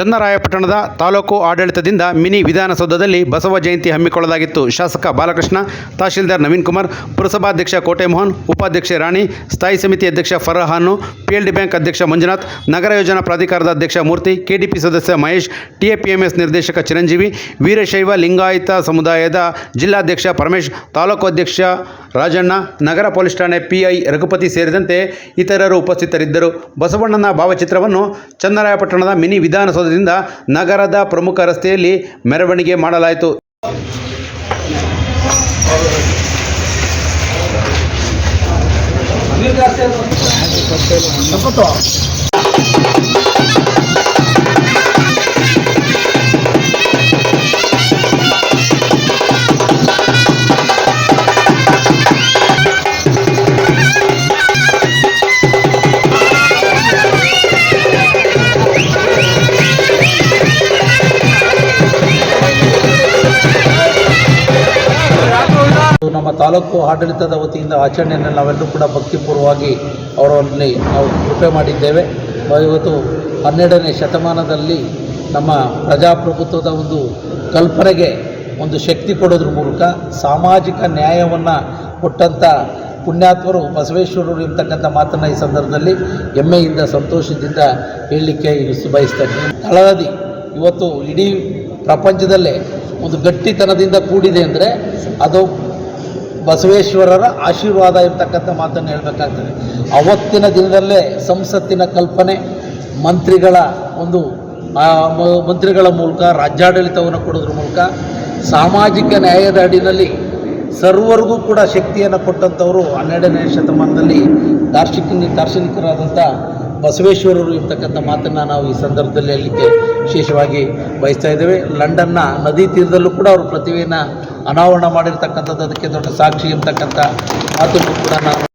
ಚನ್ನರಾಯಪಟ್ಟಣದ ತಾಲೂಕು ಆಡಳಿತದಿಂದ ಮಿನಿ ವಿಧಾನಸೌಧದಲ್ಲಿ ಬಸವ ಜಯಂತಿ ಹಮ್ಮಿಕೊಳ್ಳಲಾಗಿತ್ತು. ಶಾಸಕ ಬಾಲಕೃಷ್ಣ, ತಹಶೀಲ್ದಾರ್ ನವೀನ್ ಕುಮಾರ್, ಪುರಸಭಾಧ್ಯಕ್ಷ ಕೋಟೆಮೋಹನ್, ಉಪಾಧ್ಯಕ್ಷೆ ರಾಣಿ, ಸ್ಥಾಯಿ ಸಮಿತಿ ಅಧ್ಯಕ್ಷ ಫರ್ಹಾನು ಪಿಎಲ್ಡಿ ಬ್ಯಾಂಕ್ ಅಧ್ಯಕ್ಷ ಮಂಜುನಾಥ್, ನಗರ ಯೋಜನಾ ಪ್ರಾಧಿಕಾರದ ಅಧ್ಯಕ್ಷ ಮೂರ್ತಿ ಕೆಡಿಪಿ ಸದಸ್ಯ ಮಹೇಶ್ ಟಿಎಪಿಎಂಎಸ್ ನಿರ್ದೇಶಕ ಚಿರಂಜೀವಿ, ವೀರಶೈವ ಲಿಂಗಾಯತ ಸಮುದಾಯದ ಜಿಲ್ಲಾಧ್ಯಕ್ಷ ಪರಮೇಶ್, ತಾಲೂಕು ಅಧ್ಯಕ್ಷ ರಾಜಣ್ಣ, ನಗರ ಪೊಲೀಸ್ ಠಾಣೆ ಪಿಐ ರಘುಪತಿ ಸೇರಿದಂತೆ ಇತರರು ಉಪಸ್ಥಿತರಿದ್ದರು. ಬಸವಣ್ಣನ ಭಾವಚಿತ್ರವನ್ನು ಚನ್ನರಾಯಪಟ್ಟಣದ ಮಿನಿ ವಿಧಾನಸೌಧದಿಂದ ನಗರದ ಪ್ರಮುಖ ರಸ್ತೆಯಲ್ಲಿ ಮೆರವಣಿಗೆ ಮಾಡಲಾಯಿತು. ನಮ್ಮ ತಾಲೂಕು ಆಡಳಿತದ ವತಿಯಿಂದ ಆಚರಣೆಯನ್ನು ನಾವೆಲ್ಲರೂ ಕೂಡ ಭಕ್ತಿಪೂರ್ವವಾಗಿ ಅವರಲ್ಲಿ ನಾವು ಕೃಪೆ ಮಾಡಿದ್ದೇವೆ. ಇವತ್ತು ಹನ್ನೆರಡನೇ ಶತಮಾನದಲ್ಲಿ ನಮ್ಮ ಪ್ರಜಾಪ್ರಭುತ್ವದ ಒಂದು ಕಲ್ಪನೆಗೆ ಒಂದು ಶಕ್ತಿ ಕೊಡೋದ್ರ ಮೂಲಕ ಸಾಮಾಜಿಕ ನ್ಯಾಯವನ್ನು ಕೊಟ್ಟಂಥ ಪುಣ್ಯಾತ್ಮರು ಬಸವೇಶ್ವರರು ಎಂಬತಕ್ಕಂಥ ಮಾತನ್ನು ಈ ಸಂದರ್ಭದಲ್ಲಿ ಹೆಮ್ಮೆಯಿಂದ ಸಂತೋಷದಿಂದ ಹೇಳಲಿಕ್ಕೆ ಬಯಸ್ತೇನೆ ತಳಹದಿ ಇವತ್ತು ಇಡೀ ಪ್ರಪಂಚದಲ್ಲೇ ಒಂದು ಗಟ್ಟಿತನದಿಂದ ಕೂಡಿದೆ ಅಂದರೆ ಅದು ಬಸವೇಶ್ವರರ ಆಶೀರ್ವಾದ ಇರ್ತಕ್ಕಂಥ ಮಾತನ್ನು ಹೇಳಬೇಕಾಗ್ತದೆ. ಅವತ್ತಿನ ದಿನದಲ್ಲೇ ಸಂಸತ್ತಿನ ಕಲ್ಪನೆ ಮಂತ್ರಿಗಳ ಒಂದು ಮಂತ್ರಿಗಳ ಮೂಲಕ, ರಾಜ್ಯಾಡಳಿತವನ್ನು ಕೊಡೋದ್ರ ಮೂಲಕ ಸಾಮಾಜಿಕ ನ್ಯಾಯದ ಅಡಿನಲ್ಲಿ ಸರ್ವರಿಗೂ ಕೂಡ ಶಕ್ತಿಯನ್ನು ಕೊಟ್ಟಂಥವರು ಹನ್ನೆರಡನೇ ಶತಮಾನದಲ್ಲಿ ದಾರ್ಶನಿಕ, ದಾರ್ಶನಿಕರಾದಂಥ ಬಸವೇಶ್ವರರು ಇರ್ತಕ್ಕಂಥ ಮಾತನ್ನು ನಾವು ಈ ಸಂದರ್ಭದಲ್ಲಿ ಹೇಳಲಿಕ್ಕೆ ವಿಶೇಷವಾಗಿ ಬಯಸ್ತಾ ಇದ್ದೇವೆ. ಲಂಡನ್ನ ನದಿ ತೀರದಲ್ಲೂ ಕೂಡ ಅವರು ಪ್ರತಿಭೆಯನ್ನು ಅನಾವರಣ ಮಾಡಿರ್ತಕ್ಕಂಥದ್ದು, ಅದಕ್ಕೆ ದೊಡ್ಡ ಸಾಕ್ಷಿ ಇರ್ತಕ್ಕಂಥ ಮಾತನ್ನು ಕೂಡ ನಾವು